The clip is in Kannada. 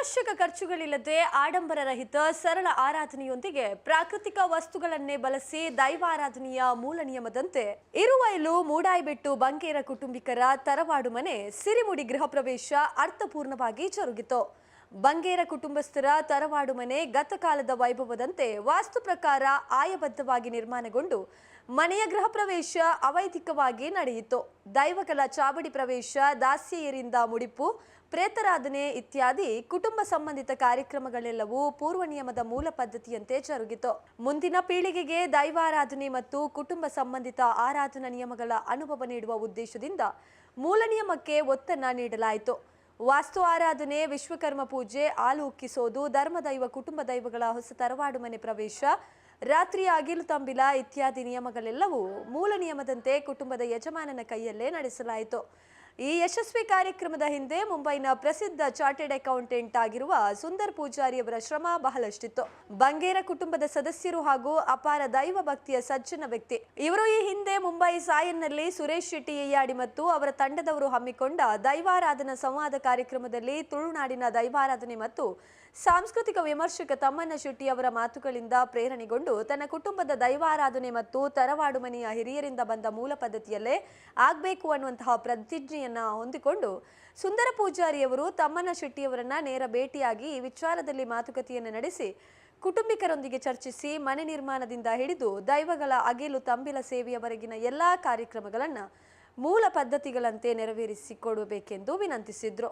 ಅನಾವಶ್ಯಕ ಖರ್ಚುಗಳಿಲ್ಲದೆ ಆಡಂಬರ ರಹಿತ ಸರಳ ಆರಾಧನೆಯೊಂದಿಗೆ ಪ್ರಾಕೃತಿಕ ವಸ್ತುಗಳನ್ನೇ ಬಳಸಿ ದೈವಾರಾಧನೆಯ ಮೂಲ ನಿಯಮದಂತೆ ಇರುವೈಲು ಮೂಡಾಯ್ಬೆಟ್ಟು ಬಂಗೇರ ಕುಟುಂಬಿಕರ ತರವಾಡು ಮನೆ ಸಿರಿಮುಡಿ ಗೃಹ ಪ್ರವೇಶ ಅರ್ಥಪೂರ್ಣವಾಗಿ ಜರುಗಿತು. ಬಂಗೇರ ಕುಟುಂಬಸ್ಥರ ತರವಾಡು ಮನೆ ಗತಕಾಲದ ವೈಭವದಂತೆ ವಾಸ್ತು ಪ್ರಕಾರ ಆಯಬದ್ಧವಾಗಿ ನಿರ್ಮಾಣಗೊಂಡು ಮನೆಯ ಗೃಹ ಪ್ರವೇಶ ಅವೈಧಿಕವಾಗಿ ನಡೆಯಿತು. ದೈವಕಲ ಚಾವಡಿ ಪ್ರವೇಶ, ದಾಸಿಯರಿಂದ ಮುಡಿಪು ಪ್ರೇತರಾಧನೆ ಇತ್ಯಾದಿ ಕುಟುಂಬ ಸಂಬಂಧಿತ ಕಾರ್ಯಕ್ರಮಗಳೆಲ್ಲವೂ ಪೂರ್ವ ನಿಯಮದ ಮೂಲ ಪದ್ಧತಿಯಂತೆ ಜರುಗಿತು. ಮುಂದಿನ ಪೀಳಿಗೆಗೆ ದೈವಾರಾಧನೆ ಮತ್ತು ಕುಟುಂಬ ಸಂಬಂಧಿತ ಆರಾಧನಾ ನಿಯಮಗಳ ಅನುಭವ ನೀಡುವ ಉದ್ದೇಶದಿಂದ ಮೂಲ ನಿಯಮಕ್ಕೆ ಒತ್ತನ್ನ ನೀಡಲಾಯಿತು. ವಾಸ್ತು ಆರಾಧನೆ, ವಿಶ್ವಕರ್ಮ ಪೂಜೆ, ಹಾಲು ಉಕ್ಕಿಸೋದು ಧರ್ಮದೈವ ಕುಟುಂಬ ದೈವಗಳ ಹೊಸ ತರವಾಡು ಮನೆ ಪ್ರವೇಶ, ರಾತ್ರಿ ಅಗಿಲು ತಂಬಿಲ ಇತ್ಯಾದಿ ನಿಯಮಗಳೆಲ್ಲವೂ ಮೂಲ ನಿಯಮದಂತೆ ಕುಟುಂಬದ ಯಜಮಾನನ ಕೈಯಲ್ಲೇ ನಡೆಸಲಾಯಿತು. ಈ ಯಶಸ್ವಿ ಕಾರ್ಯಕ್ರಮದ ಹಿಂದೆ ಮುಂಬೈನ ಪ್ರಸಿದ್ಧ ಚಾರ್ಟೆಡ್ ಅಕೌಂಟೆಂಟ್ ಆಗಿರುವ ಸುಂದರ್ ಪೂಜಾರಿ ಅವರ ಶ್ರಮ ಬಹಳಷ್ಟಿತ್ತು. ಬಂಗೇರ ಕುಟುಂಬದ ಸದಸ್ಯರು ಹಾಗೂ ಅಪಾರ ದೈವ ಭಕ್ತಿಯ ಸಜ್ಜನ ವ್ಯಕ್ತಿ. ಇವರು ಈ ಹಿಂದೆ ಮುಂಬೈ ಸಾಯನ್ನಲ್ಲಿ ಸುರೇಶ್ ಶೆಟ್ಟಿ ಎಯ್ಯಾಡಿ ಮತ್ತು ಅವರ ತಂಡದವರು ಹಮ್ಮಿಕೊಂಡ ದೈವಾರಾಧನಾ ಸಂವಾದ ಕಾರ್ಯಕ್ರಮದಲ್ಲಿ ತುಳುನಾಡಿನ ದೈವಾರಾಧನೆ ಮತ್ತು ಸಾಂಸ್ಕೃತಿಕ ವಿಮರ್ಶಕ ತಮ್ಮಣ್ಣ ಶೆಟ್ಟಿ ಅವರ ಮಾತುಗಳಿಂದ ಪ್ರೇರಣೆಗೊಂಡು ತನ್ನ ಕುಟುಂಬದ ದೈವಾರಾಧನೆ ಮತ್ತು ತರವಾಡು ಮನೆಯ ಹಿರಿಯರಿಂದ ಬಂದ ಮೂಲ ಪದ್ಧತಿಯಲ್ಲೇ ಆಗಬೇಕು ಅನ್ನುವಂತಹ ಪ್ರತಿಜ್ಞೆಯನ್ನ ಹೊಂದಿಕೊಂಡು ಸುಂದರ ಪೂಜಾರಿಯವರು ತಮ್ಮನ ಶೆಟ್ಟಿಯವರನ್ನ ನೇರ ಭೇಟಿಯಾಗಿ ವಿಚಾರದಲ್ಲಿ ಮಾತುಕತೆಯನ್ನು ನಡೆಸಿ ಕುಟುಂಬಿಕರೊಂದಿಗೆ ಚರ್ಚಿಸಿ ಮನೆ ನಿರ್ಮಾಣದಿಂದ ಹಿಡಿದು ದೈವಗಳ ಅಗಿಲು ತಂಬಿಲ ಸೇವೆಯವರೆಗಿನ ಎಲ್ಲಾ ಕಾರ್ಯಕ್ರಮಗಳನ್ನು ಮೂಲ ಪದ್ಧತಿಗಳಂತೆ ನೆರವೇರಿಸಿಕೊಡಬೇಕೆಂದು ವಿನಂತಿಸಿದ್ರು.